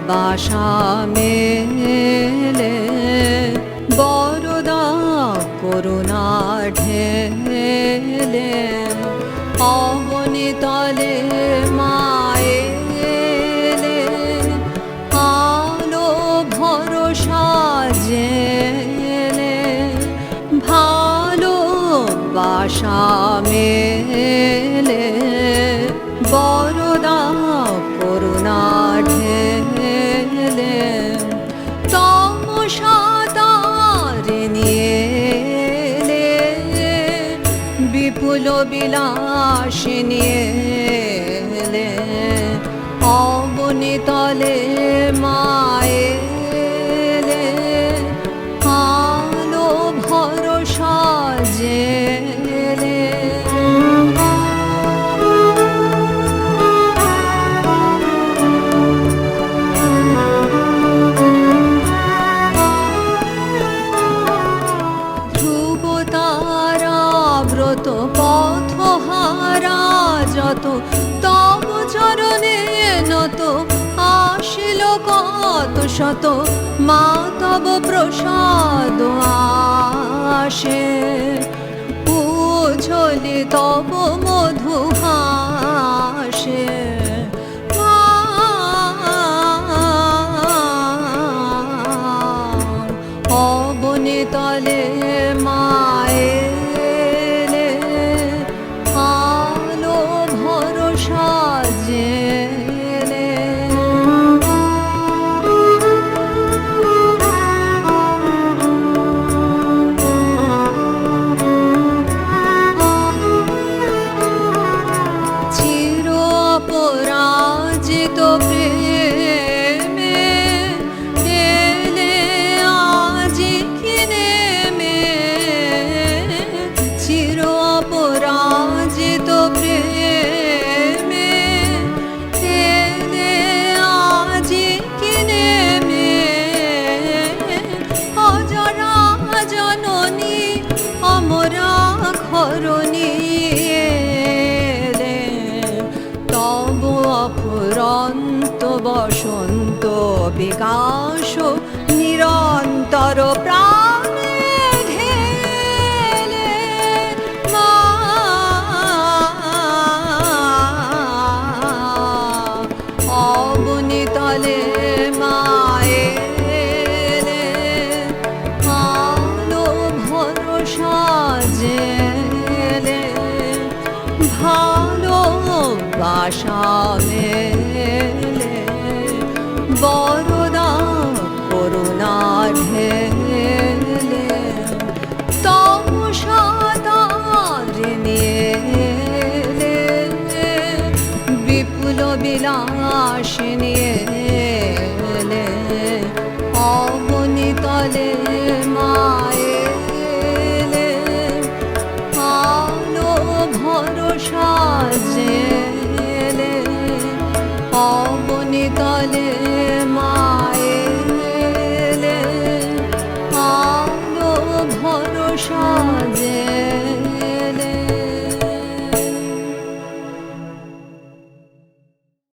ভালোবাসা মেলে বরদা করুণা ঢেলে অবনীতলে মা বাসা মেলে বরদা করুণা ঢেলে। তমসা তারে নিয়ে বিপুল বিলাস নিয়ে অবনীতলে মায়েলে যত তব চরণে নত, আসিল কত শত মা তব প্রসাদ আসে। উঝলি তব মধু হাসে অবনীতলে মায়েলে জেলে ঘরণী রে তব অপুরন্ত বসন্ত বিকাশ নিরন্তর প্রাণে ভালো বাসা মেলে বরদা করুণা ঢেলে তমসা তারে নিয়ে বিপুল বিলাস নিয়ে অবনীতলে মায়েলে সাজেলে অবনি তলে মায়েলে আলো ভরসা